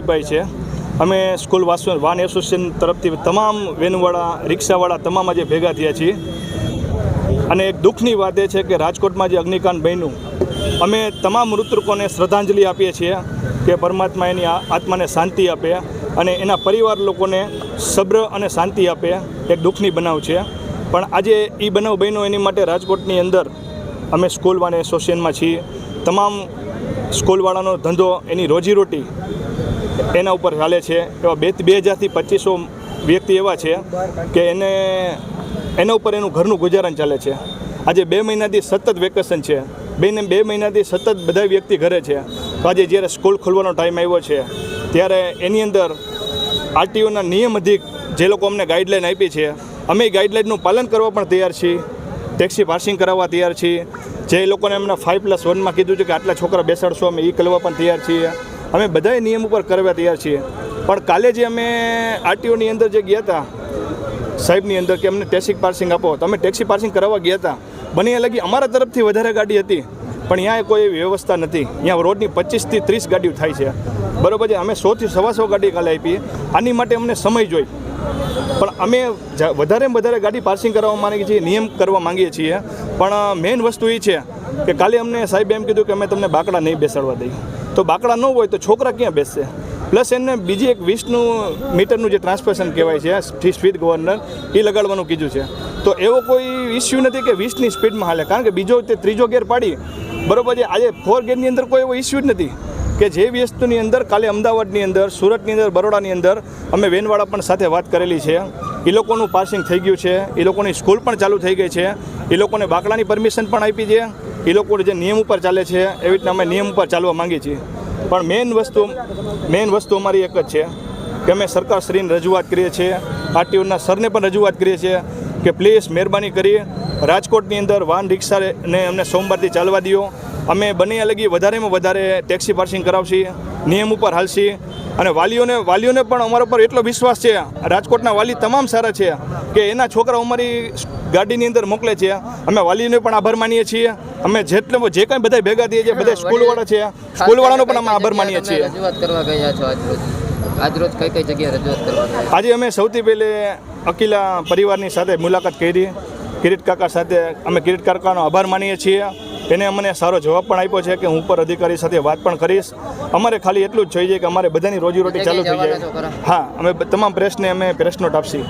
ભાઈ છે. અમે સ્કૂલ વાસ, વાન એસોસિએશન તરફથી તમામ વેનવાળા, રિક્ષાવાળા તમામ આજે ભેગા થયા છીએ. અને એક દુઃખની વાત એ છે કે રાજકોટમાં જે અગ્નિકાંડ બન્યું, અમે તમામ મૃતકોને શ્રદ્ધાંજલિ આપીએ છીએ કે પરમાત્મા એની આત્માને શાંતિ આપે અને એના પરિવાર લોકોને સબ્ર અને શાંતિ આપે, એક દુઃખની બનાવ છે. પણ આજે એ બનાવ બન્યો એની માટે રાજકોટની અંદર અમે સ્કૂલ વાન એસોસિએશનમાં છીએ. તમામ સ્કૂલવાળાનો ધંધો, એની રોજીરોટી એના ઉપર ચાલે છે. એવા બે બે હજારથી પચીસો વ્યક્તિ એવા છે કે એને એના ઉપર એનું ઘરનું ગુજારણ ચાલે છે. આજે બે મહિનાથી સતત વેકેશન છે. બેને બે મહિનાથી સતત બધા વ્યક્તિ ઘરે છે. તો આજે જ્યારે સ્કૂલ ખોલવાનો ટાઈમ આવ્યો છે, ત્યારે એની અંદર આરટીઓના નિયમ અધિક જે લોકો અમને ગાઈડલાઈન આપી છે, અમે એ ગાઈડલાઈનનું પાલન કરવા પણ તૈયાર છીએ. ટેક્સી પાર્સિંગ કરાવવા તૈયાર છીએ. જે લોકોને એમના ફાઇવ પ્લસ વનમાં કીધું છે કે આટલા છોકરા બેસાડશો, અમે એ કરવા પણ તૈયાર છીએ. અમે બધાય નિયમ ઉપર કરવા તૈયાર છીએ. પણ કાલે જે અમે આરટીઓની અંદર જે ગયા હતા સાહેબની અંદર કે અમને ટેક્સી પાર્સિંગ આપો, તો અમે ટેક્સી પાર્સિંગ કરાવવા ગયા હતા બને એ લગી અમારા તરફથી વધારે ગાડી હતી, પણ ત્યાં કોઈ એવી વ્યવસ્થા નથી. ત્યાં રોડની પચીસથી ત્રીસ ગાડીઓ થાય છે. બરોબર છે, અમે સોથી સવા સો ગાડી કાલે આપી. આની માટે અમને સમય જોઈ. પણ અમે વધારે વધારે ગાડી પાર્સિંગ કરવા માંગીએ છીએ, નિયમ કરવા માંગીએ છીએ. પણ મેઇન વસ્તુ એ છે કે કાલે અમને સાહેબે એમ કીધું કે અમે તમને બાકડા નહીં બેસાડવા દઈએ. તો બાકડા ન હોય તો છોકરા ક્યાં બેસશે પ્લસ એને બીજી એક વીસનું મીટરનું જે ટ્રાન્સપોર્ટેશન કહેવાય છે સ્પીડ ગવર્નર, એ લગાડવાનું કીધું છે. તો એવો કોઈ ઇસ્યુ નથી કે વીસની સ્પીડમાં હાલે. કારણ કે બીજો તે ત્રીજો ગેર પાડી, બરોબર છે? આજે ફોર ગેરની અંદર કોઈ એવો ઇસ્યુ જ નથી કે જે વસ્તુની અંદર કાલે અમદાવાદની અંદર, સુરતની અંદર, બરોડાની અંદર અમે વેનવાળા પણ સાથે વાત કરેલી છે. એ લોકોનું પાસિંગ થઈ ગયું છે. એ લોકોની સ્કૂલ પણ ચાલુ થઈ ગઈ છે. એ લોકોને બાકડાની પરમિશન પણ આપી છે. એ લોકો જે નિયમ ઉપર ચાલે છે, એવી રીતના અમે નિયમ ઉપર ચાલવા માંગીએ છીએ. પણ મેઇન વસ્તુ મેઇન વસ્તુ અમારી એક જ છે કે અમે સરકારશ્રીને રજૂઆત કરીએ છીએ, આરટીઓના સરને પણ રજૂઆત કરીએ છીએ કે પ્લીઝ મહેરબાની કરી, રાજકોટની અંદર વાહન રિક્ષાને અમને સોમવારથી ચાલવા દો અમે બને અલગી વધારેમાં વધારે ટેક્સી પાર્સિંગ કરાવશી નિયમ ઉપર હાલશી. અને વાલીઓને વાલીઓને પણ અમારા પર એટલો વિશ્વાસ છે રાજકોટના વાલી તમામ સારા છે કે એના છોકરાઓ અમારી ગાડીની અંદર મોકલે છે. અમે વાલીઓને પણ આભાર માનીએ છીએ. અમે જેટલે જે કંઈ બધા ભેગા થઈએ છીએ બધા સ્કૂલવાળા છે. સ્કૂલવાળાનો પણ અમે આભાર માનીએ છીએ. રજૂઆત કરવા ગયા છો આજરોજ આજરોજ કઈ કઈ જગ્યાએ રજૂઆત કરવા આજે અમે સૌથી પહેલે અકીલા પરિવારની સાથે મુલાકાત કરી. કિરીટ કાકા સાથે અમે કિરીટ કાકાનો આભાર માનીએ છીએ. એને અમને સારો જવાબ પણ આપ્યો છે કે હું ઉપર અધિકારી સાથે વાત પણ કરીશ. અમારે ખાલી એટલું જ જોઈએ કે અમારે બધાની રોજીરોટી ચાલુ થઈ જાય. હા અમે તમામ પ્રેસને અમે પ્રેસ નોટ આપશી.